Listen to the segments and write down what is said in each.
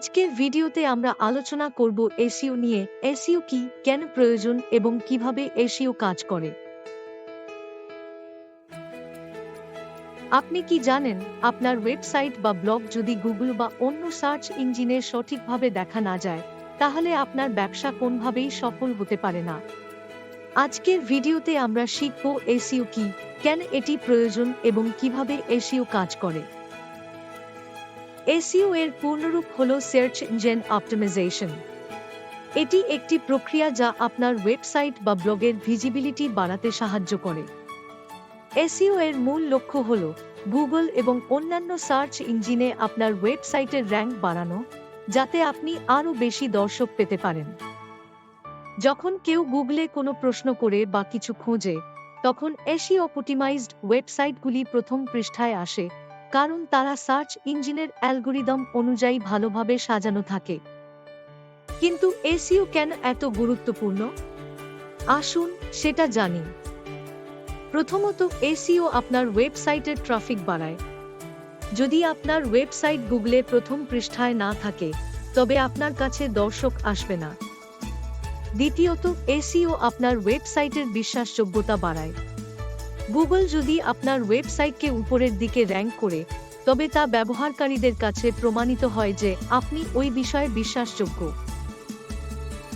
আজকের ভিডিওতে আমরা আলোচনা করব এসইও নিয়ে। এসইও কি, কেন প্রয়োজন এবং কীভাবে এসইও কাজ করে? আপনি কি জানেন, আপনার ওয়েবসাইট বা ব্লগ যদি গুগল বা অন্য সার্চ ইঞ্জিনে সঠিকভাবে দেখা না যায়, তাহলে আপনার ব্যবসা কোনভাবেই সফল হতে পারে না। আজকের ভিডিওতে আমরা শিখব এসইও কি, কেন এটি প্রয়োজন এবং কীভাবে এসিও কাজ করে। এসইও এর পূর্ণরূপ হল সার্চ ইঞ্জিন অপটিমাইজেশন এটি একটি প্রক্রিয়া যা আপনার ওয়েবসাইট বা ব্লগের ভিজিবিলিটি বাড়াতে সাহায্য করে। এসইও এর মূল লক্ষ্য হল গুগল এবং অন্যান্য সার্চ ইঞ্জিনে আপনার ওয়েবসাইটের র্যাঙ্ক বাড়ানো, যাতে আপনি আরও বেশি দর্শক পেতে পারেন। যখন কেউ গুগলে কোনো প্রশ্ন করে বা কিছু খোঁজে, তখন এসিও অপটিমাইজড ওয়েবসাইটগুলি প্রথম পৃষ্ঠায় আসে কারণ তারা সার্চ ইঞ্জিনের অ্যালগোরিদম অনুযায়ী ভালোভাবে সাজানো থাকে। কিন্তু এসিও কেন এত গুরুত্বপূর্ণ? আসুন সেটা জানি। প্রথমত এসিও আপনার ওয়েবসাইটের ট্রাফিক বাড়ায়। যদি আপনার ওয়েবসাইট গুগলে প্রথম পৃষ্ঠায় না থাকে, তবে আপনার কাছে দর্শক আসবে না। দ্বিতীয়ত এসিও আপনার ওয়েবসাইটের বিশ্বাসযোগ্যতা বাড়ায়। গুগল যদি আপনার ওয়েবসাইটকে উপরের দিকে র্যাঙ্ক করে, তবে তা ব্যবহারকারীদের কাছে প্রমাণিত হয় যে আপনি ওই বিষয়ে বিশ্বাসযোগ্য।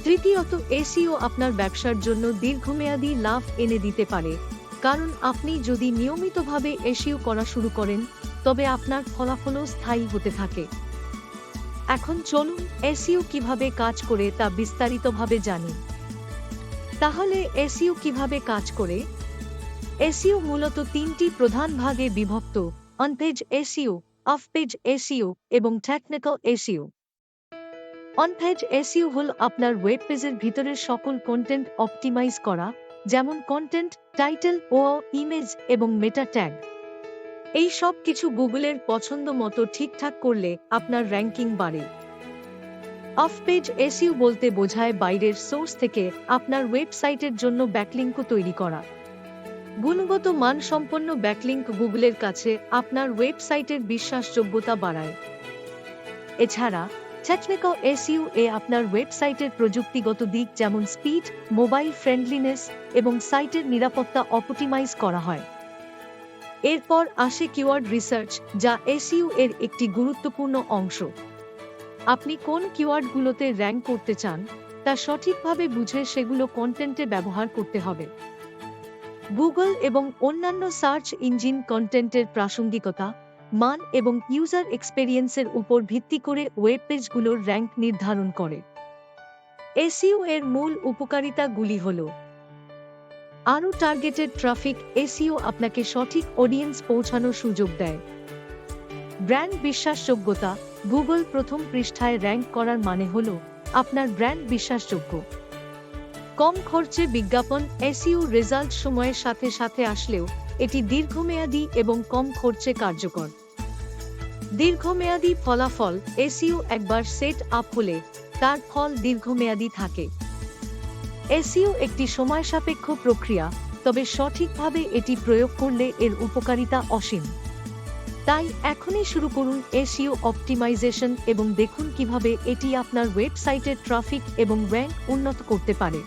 তৃতীয়ত এসিও আপনার ব্যবসার জন্য দীর্ঘমেয়াদী লাভ এনে দিতে পারে, কারণ আপনি যদি নিয়মিতভাবে এসিও করা শুরু করেন, তবে আপনার ফলাফলও স্থায়ী হতে থাকে। এখন চলুন এসিও কীভাবে কাজ করে তা বিস্তারিতভাবে জানি। তাহলে এসিও কীভাবে কাজ করে? এসিও মূলত তিনটি প্রধান ভাগে বিভক্ত on page SEO off page SEO এবং technical SEO on page SEO হল আপনার ওয়েব পেজের ভিতরের সকল কন্টেন্ট অপটিমাইজ করা, যেমন কন্টেন্ট টাইটেল ও ইমেজ এবং মেটা ট্যাগ এই সব কিছু গুগলের পছন্দ মতো ঠিকঠাক করলে আপনার র্যাঙ্কিং বাড়ে। অফ পেজ এসইউ বলতে বোঝায় বাইরের সোর্স থেকে আপনার ওয়েবসাইটের জন্য ব্যাকলিঙ্ক তৈরি করা। গুণগত মানসম্পন্ন ব্যাকলিঙ্ক গুগলের কাছে আপনার ওয়েবসাইটের বিশ্বাসযোগ্যতা বাড়ায়। এছাড়া টেকনিক্যাল এসইউ এ আপনার ওয়েবসাইটের প্রযুক্তিগত দিক যেমন স্পিড, মোবাইল ফ্রেন্ডলিনেস এবং সাইটের নিরাপত্তা অপটিমাইজ করা হয়। এরপর আসে কিওয়ার্ড রিসার্চ, যা এসইউ এর একটি গুরুত্বপূর্ণ অংশ। আপনি কোন কিওয়ার্ডগুলোতে র্যাঙ্ক করতে চান, তা সঠিকভাবে বুঝে সেগুলো কন্টেন্টে ব্যবহার করতে হবে। গুগল এবং অন্যান্য সার্চ ইঞ্জিন কন্টেন্টের প্রাসঙ্গিকতা, মান এবং ইউজার এক্সপেরিয়েন্সের উপর ভিত্তি করে ওয়েব পেজগুলোর র্যাঙ্ক নির্ধারণ করে। এসইউ এর মূল উপকারিতাগুলি হল, আরও টার্গেটেড ট্রাফিক এসইও আপনাকে সঠিক অডিয়েন্স পৌঁছানোর সুযোগ দেয়। ব্র্যান্ড বিশ্বাসযোগ্যতা গুগল প্রথম পৃষ্ঠায় র্যাঙ্ক করার মানে হল আপনার ব্র্যান্ড বিশ্বাসযোগ্য। কম খরচে বিজ্ঞাপন এসইউ রেজাল্ট সময়ের সাথে সাথে আসলেও, এটি দীর্ঘমেয়াদী এবং কম খরচে কার্যকর। দীর্ঘমেয়াদী ফলাফল এসইউ একবার সেট আপ হলে তার ফল দীর্ঘমেয়াদী থাকে। এসইও একটি সময় সাপেক্ষ প্রক্রিয়া, তবে সঠিকভাবে এটি প্রয়োগ করলে এর উপকারিতা অসীম। তাই এখনই শুরু করুন এশিও অপটিমাইজেশন এবং দেখুন কীভাবে এটি আপনার ওয়েবসাইটের ট্রাফিক এবং র্যাঙ্ক উন্নত করতে পারে।